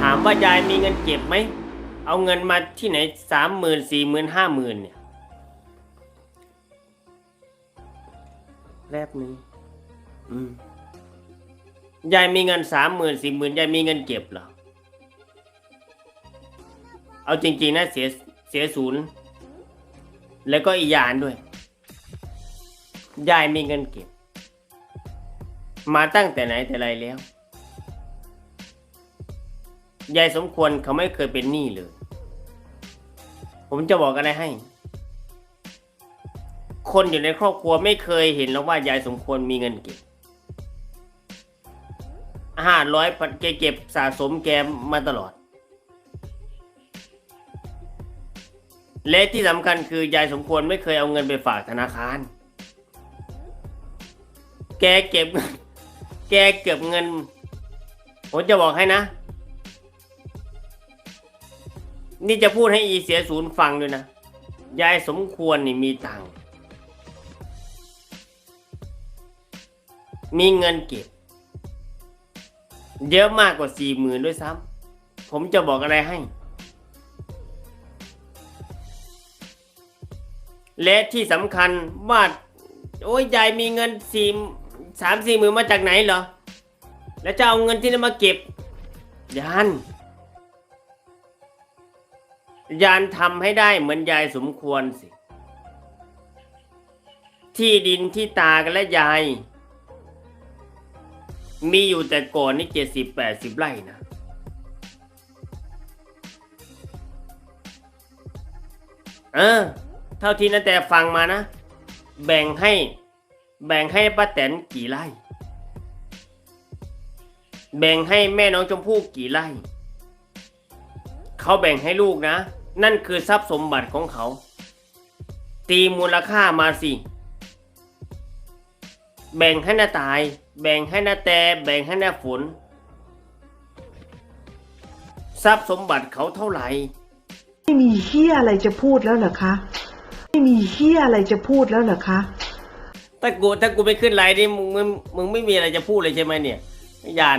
ถามว่ายายมีเงินเก็บไหม เอาเงินมาที่ไหนสามหมื่นสี่หมื่นห้าหมื่นเนี่ยแรบนึงอืมยายมีเงินสามหมื่นสี่หมื่นยายมีเงินเก็บเหรอ เอาจริง ๆนะเสียเสียศูนย์ แล้วก็อีกอย่างด้วย ยายมีเงินเก็บ มาตั้งแต่ไหนแต่ไรแล้ว ยายสมควรเขาไม่เคยเป็นหนี้เลย ผมจะบอกอะไรให้ คนอยู่ในครอบครัวไม่เคยเห็นแล้วว่ายายสมควรมีเงินเก็บห้าร้อยแกเก็บสะสมแกมาตลอด และที่สำคัญคือยายสมควรไม่เคยเอาเงินไปฝากธนาคาร แกเก็บ แกเก็บเงิน ผมจะบอกให้นะ นี่จะพูดให้อีเสียศูนย์ฟังด้วยนะ ยายสมควรนี่มีตังค์มีเงินเก็บ เยอะมากกว่าสี่หมื่นด้วยซ้ำผมจะบอกอะไรให้ และที่สำคัญว่าโอ้ยยายมีเงินสี่สามสี่หมื่นมาจากไหนเหรอ แล้วจะเอาเงินที่นั่นมาเก็บยาน ยานทำให้ได้เหมือนยายสมควรสิ ที่ดินที่ตากันและยาย มีอยู่แต่ก่อนนี่เจ็ดสิบแปดสิบไร่นะ เออ เท่าที่นาแต่ฟังมานะ แบ่งให้ แบ่งให้ป้าแตนกี่ไร่ แบ่งให้แม่น้องชมพู่กี่ไร่เขาแบ่งให้ลูกนะ นั่นคือทรัพย์สมบัติของเขา ตีมูลค่ามาสิ แบ่งให้นาตาย แบ่งให้นาแต่แบ่งให้นาฝน ทรัพย์สมบัติเขาเท่าไหร่ ไม่มีเฮียอะไรจะพูดแล้วเหรอคะ ไม่มีเฮียอะไรจะพูดแล้วเหรอคะ ถ้ากูถ้ากูไม่ขึ้นไลน์นี่มึงมึงมึงไม่มีอะไรจะพูดเลยใช่ไหมเนี่ยยาน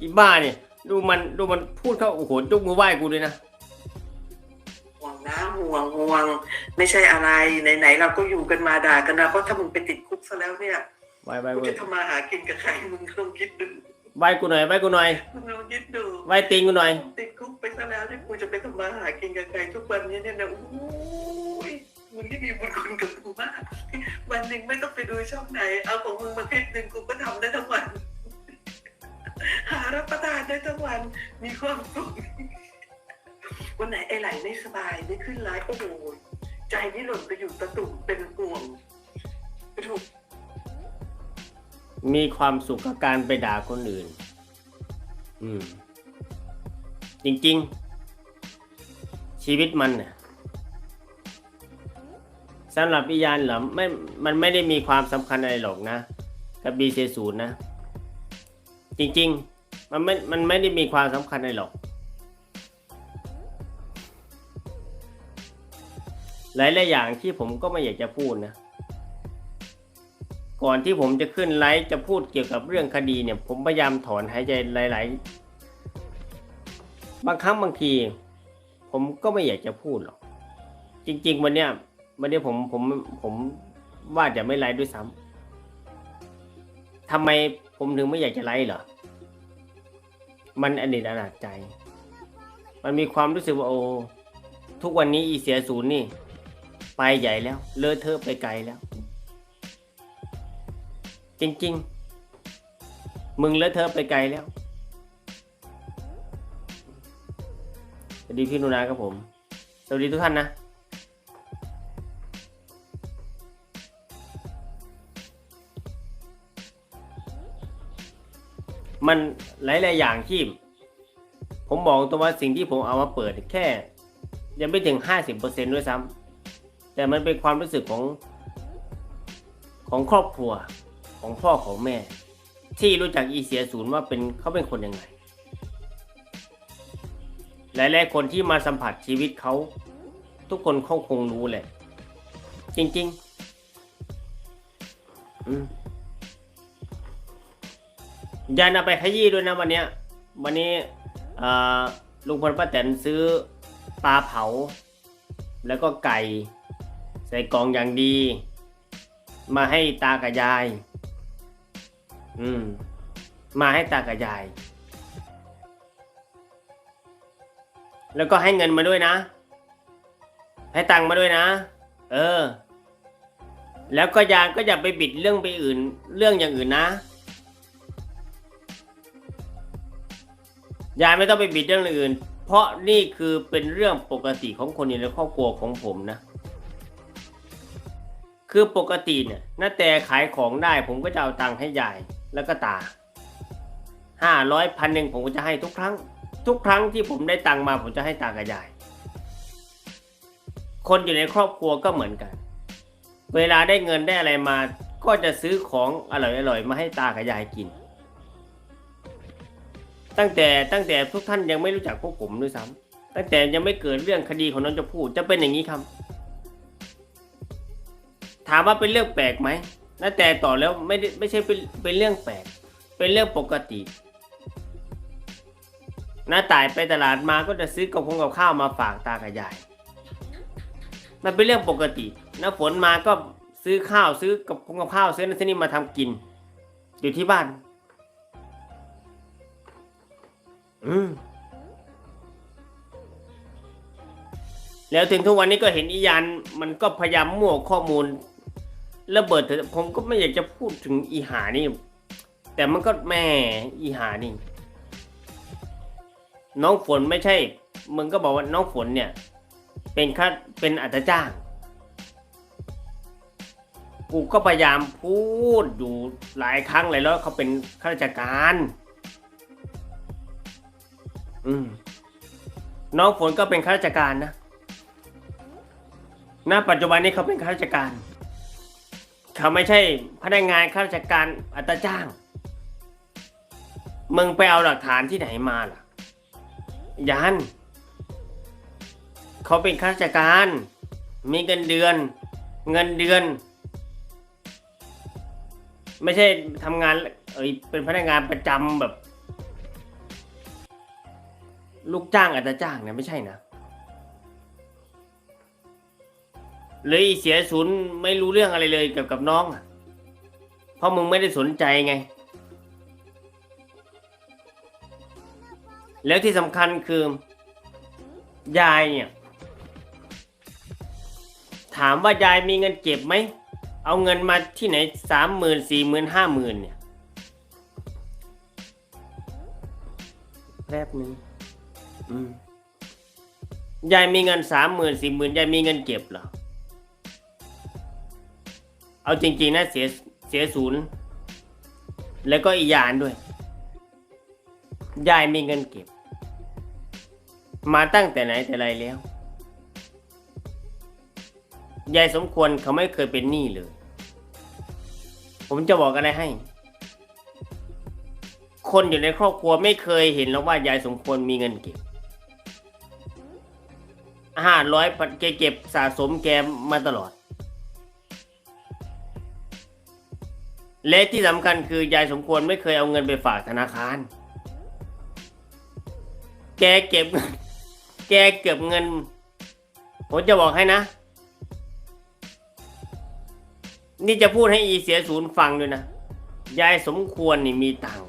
อีบ้าเนี่ย ดูมันดูมันพูดเข้าโอ้โหยกมือไหว้กูด้วยนะห่วงนะ ห่วงห่วง ไม่ใช่อะไรไหนๆเราก็อยู่กันมาด่ากันนะเพราะถ้ามึงไปติดคุกซะแล้วเนี่ยไหว้ไหว้กูกูจะทำมาหากินกับใครมึงลองคิดดูไหว้กูหน่อยไหว้กูหน่อยมึงลองคิดดูไหว้ตีนกูหน่อย ติดคุกไปซะแล้วที่กูจะไปทำมาหากินกับใครทุกวันนี้เนี่ยนะโอ้ยมึงที่มีบุญคุณกับกูมากวันหนึ่งไม่ต้องไปดูช่องไหน เอาของมึงมาคลิปหนึ่งกูก็ทำได้ทั้งวัน หารับประทานได้ทั้งวันมีความสุข วันไหนไอไหลไม่สบายไม่ขึ้นไลฟ์โอ้โหใจนี่หล่นไปอยู่ตะตุ่มเป็นห่วงไปถูกมีความสุขกับการไปด่าคนอื่น อืม จริง ๆ ชีวิตมันเนี่ยสำหรับพิยานเหรอไม่ มันไม่ได้มีความสำคัญอะไรหรอกนะ กับบีเศูนย์นะ จริง ๆ มันไม่ มันไม่ได้มีความสำคัญอะไรหรอก หลายๆอย่างที่ผมก็ไม่อยากจะพูดนะ ก่อนที่ผมจะขึ้นไลฟ์จะพูดเกี่ยวกับเรื่องคดีเนี่ย ผมพยายามถอนหายใจหลาย ๆ บางครั้งบางที ผมก็ไม่อยากจะพูดหรอก จริง ๆ วันเนี้ยวันนี้ผมผมผมว่าจะไม่ไลฟ์ด้วยซ้ำทำไมผมถึงไม่อยากจะไลฟ์เหรอ มันอนิจอนาจใจ มันมีความรู้สึกว่าโอ้ทุกวันนี้อีเสียศูนย์นี่ ไปใหญ่แล้วเลอะเทอะไปไกลแล้ว จริง ๆ มึงเลอะเทอะไปไกลแล้วสวัสดีพี่นุนาครับผม สวัสดีทุกท่านนะมันหลายๆอย่างที่ ผมบอกตัวว่าสิ่งที่ผมเอามาเปิดแค่ ยังไม่ถึงห้าสิบเปอร์เซ็นด้วยซ้ำ แต่มันเป็นความรู้สึกของของครอบครัวของพ่อของแม่ ที่รู้จักอีเสียศูนย์ว่าเป็นเขาเป็นคนยังไง หลายๆคนที่มาสัมผัสชีวิตเขา ทุกคนเขาคงรู้แหละ จริง ๆยันเอาไปขยี้ด้วยนะวันนี้วันนี้ลุงพลป้าแตนซื้อปลาเผา แล้วก็ไก่ ส่กล่องอย่างดี มาให้ตากับยาย อืม มาให้ตากับยาย แล้วก็ให้เงินมาด้วยนะ ให้ตังค์มาด้วยนะ เออ แล้วก็ยายก็อย่าไปบิดเรื่องไปอื่น เรื่องอย่างอื่นนะยายไม่ต้องไปบิดเรื่องอื่น เพราะนี่คือเป็นเรื่องปกติของคนในครอบครัวของผมนะ คือปกติเนี่ยน้าแต่ขายของได้ผมก็จะเอาตังค์ให้ยายแล้วก็ตาห้าร้อยพันหนึ่งผมก็จะให้ทุกครั้ง ทุกครั้งที่ผมได้ตังค์มาผมจะให้ตากับยาย คนอยู่ในครอบครัวก็เหมือนกัน เวลาได้เงินได้อะไรมา ก็จะซื้อของอร่อยๆมาให้ตากับยายกิน ตั้งแต่ตั้งแต่ทุกท่านยังไม่รู้จักพวกผมด้วยซ้ำตั้งแต่ยังไม่เกิดเรื่องคดีของน้องจะพูดจะเป็นอย่างนี้ครับ ถามว่าเป็นเรื่องแปลกไหมนะแต่ต่อแล้วไม่ได้ไม่ใช่เป็นเป็นเรื่องแปลก เป็นเรื่องปกติน้าตายไปตลาดมาก็จะซื้อกับคงกับข้าวมาฝากตากับยาย มันเป็นเรื่องปกติน้าฝนมาก็ซื้อข้าวซื้อกับคงกับข้าวซื้อนั่นซื้อนี่มาทำกิน อยู่ที่บ้าน อืมแล้วถึงทุกวันนี้ก็เห็นอียานมันก็พยายามมั่วข้อมูล ระเบิดเถอะผมก็ไม่อยากจะพูดถึงอีหานี่ แต่มันก็แม่อีหานี่ น้องฝนไม่ใช่ มึงก็บอกว่าน้องฝนเนี่ย เป็นค่าเป็นอัตจ้าง กูก็พยายามพูดอยู่หลายครั้งเลยแล้วเขาเป็นข้าราชการ อืมน้องฝนก็เป็นข้าราชการนะณปัจจุบันนี้เขาเป็นข้าราชการ เขาไม่ใช่พนักงานข้าราชการอัตจ้าง มึงไปเอาหลักฐานที่ไหนมาล่ะ ยัน เขาเป็นข้าราชการ มีเงินเดือน เงินเดือน ไม่ใช่ทำงาน เอ้ยเป็นพนักงานประจำแบบ ลูกจ้างอัตจ้างเนี่ยไม่ใช่นะ เลยเสียศูนย์ไม่รู้เรื่องอะไรเลยเกี่ยวกับน้องอะเพราะมึงไม่ได้สนใจไง แล้วที่สำคัญคือยายเนี่ย ถามว่ายายมีเงินเก็บไหม เอาเงินมาที่ไหนสามหมื่นสี่หมื่นห้าหมื่นเนี่ยแป๊บนึงอืมยายมีเงินสามหมื่นสี่หมื่นยายมีเงินเก็บเหรอ เอาจริงๆนะเสียเสียศูนย์ แล้วก็อีกอยานด้วย ยายมีเงินเก็บ มาตั้งแต่ไหนแต่ไรแล้ว ยายสมควรเขาไม่เคยเป็นหนี้เลย ผมจะบอกอะไรให้ คนอยู่ในครอบครัวไม่เคยเห็นแล้วว่ายายสมควรมีเงินเก็บห้าร้อยแกเก็บสะสมแกมาตลอด และที่สำคัญคือยายสมควรไม่เคยเอาเงินไปฝากธนาคาร แกเก็บ แกเก็บเงิน ผมจะบอกให้นะ นี่จะพูดให้อีเสียศูนย์ฟังด้วยนะ ยายสมควรนี่มีตังค์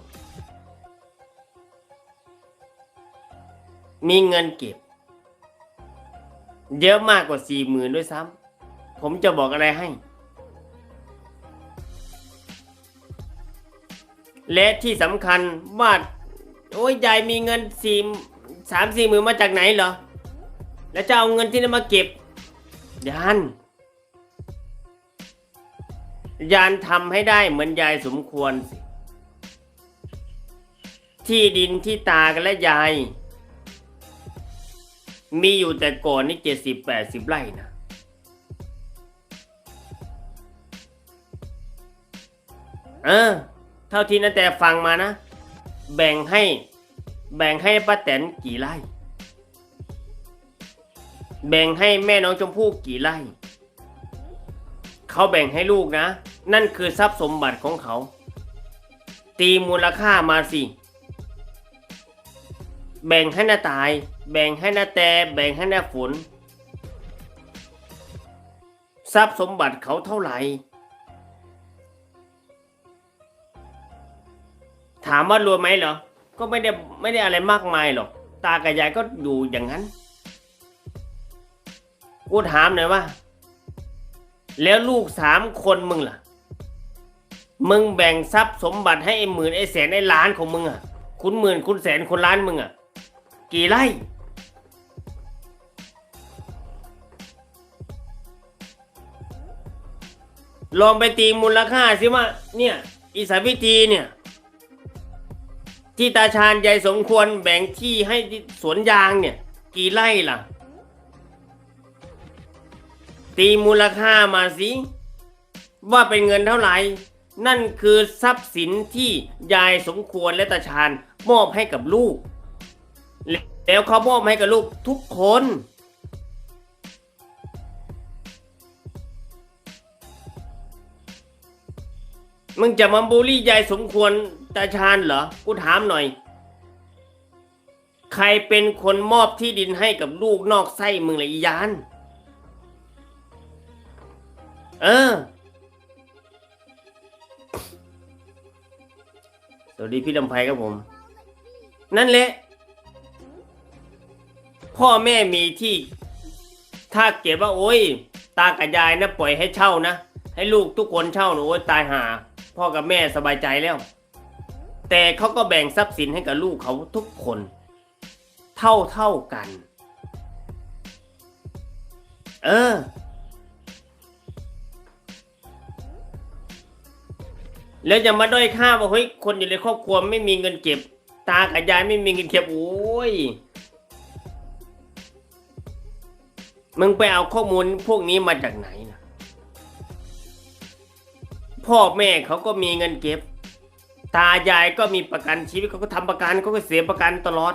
มีเงินเก็บ เยอะมากกว่าสี่หมื่นด้วยซ้ำผมจะบอกอะไรให้ และที่สำคัญว่าโอ้ยยายมีเงินสี่สามสี่หมื่นมาจากไหนเหรอ แล้วจะเอาเงินที่ไหนมาเก็บ ยาน ยานทำให้ได้เหมือนยายสมควรสิ ที่ดินที่ตากันและยาย มีอยู่แต่ก่อนนี่เจ็ดสิบแปดสิบไร่นะเออ เท่าที่นาแต่ฟังมานะ แบ่งให้ แบ่งให้ป้าแตนกี่ไร่ แบ่งให้แม่น้องชมพู่กี่ไร่ เขาแบ่งให้ลูกนะ นั่นคือทรัพย์สมบัติของเขา ตีมูลค่ามาสิ แบ่งให้น้าตาย แบ่งให้น้าแต่ แบ่งให้น้าฝน ทรัพย์สมบัติเขาเท่าไหร่ ถามว่ารวยไหมเหรอ ก็ไม่ได้ไม่ได้อะไรมากมายหรอก ตากับยายก็อยู่อย่างนั้น กูถามหน่อยว่า แล้วลูกสามคนมึงล่ะ มึงแบ่งทรัพย์สมบัติให้ไอ้หมื่นไอ้แสนไอ้ล้านของมึงอะ คุณหมื่นคุณแสนคุณล้านมึงอะ กี่ไร่ ลองไปตีมูลค่าสิว่าเนี่ย อีสาวิธีเนี่ย ที่ตาชาญยายสมควรแบ่งที่ให้สวนยางเนี่ย กี่ไร่ล่ะ ตีมูลค่ามาสิว่าเป็นเงินเท่าไหร่ นั่นคือทรัพย์สินที่ยายสมควรและตาชาญมอบให้กับลูก แล้วเขามอบให้กับลูกทุกคน มึงจะมาบูลลี่ยายสมควร ตาชาญเหรอ กูถามหน่อย ใครเป็นคนมอบที่ดินให้กับลูกนอกไส้มึงละอียาน เออ สวัสดีพี่ลำไพครับผม นั่นแหละ พ่อแม่มีที่ ถ้าเก็บว่า โอ้ย ตากับยายนะ ปล่อยให้เช่านะ ให้ลูกทุกคนเช่าหนูโอ้ยตายหา พ่อกับแม่สบายใจแล้ว แต่เขาก็แบ่งทรัพย์สินให้กับลูกเขาทุกคน เท่าเท่ากัน เออ แล้วจะมาด้อยค่าว่าเฮ้ยคนอยู่ในครอบครัวไม่มีเงินเก็บ ตากับยายไม่มีเงินเก็บโอ้ยมึงไปเอาข้อมูลพวกนี้มาจากไหนนะพ่อแม่เขาก็มีเงินเก็บ ตายายก็มีประกันชีวิตเขาก็ทำประกันเขาก็เสียประกันตลอด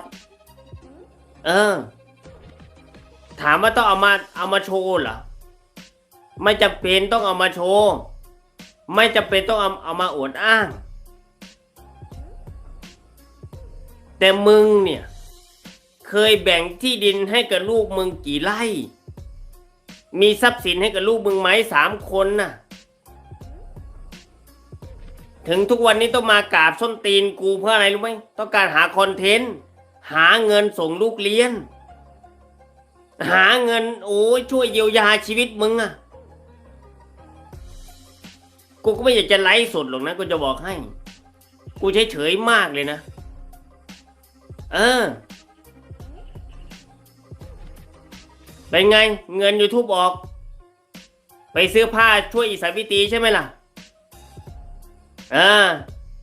เออ ถามว่าต้องเอามาเอามาโชว์เหรอไม่จำเป็นต้องเอามาโชว์ไม่จำเป็นต้องเอาเอามาอวดอ้าง แต่มึงเนี่ย เคยแบ่งที่ดินให้กับลูกมึงกี่ไร่ มีทรัพย์สินให้กับลูกมึงไหมสามคนน่ะ ถึงทุกวันนี้ต้องมากราบส้นตีนกูเพื่ออะไรรู้ไหมต้องการหาคอนเทนต์ หาเงินส่งลูกเรียน หาเงินโอ้ยช่วยเยียวยาชีวิตมึงอะกูก็ไม่อยากจะไลฟ์สดหรอกนะกูจะบอกให้ กูเฉยเฉยๆมากเลยนะ เออเป็นไง เงิน YouTube ออก ไปซื้อผ้าช่วยอีสาวิตีใช่ไหมล่ะ เออ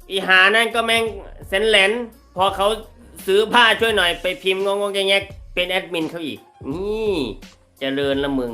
อีหานั่นก็แม่งเซนแหลนพอเขาซื้อผ้าช่วยหน่อยไปพิมพ์งงๆแงกๆเป็นแอดมินเขาอีก นี่เจริญละมึง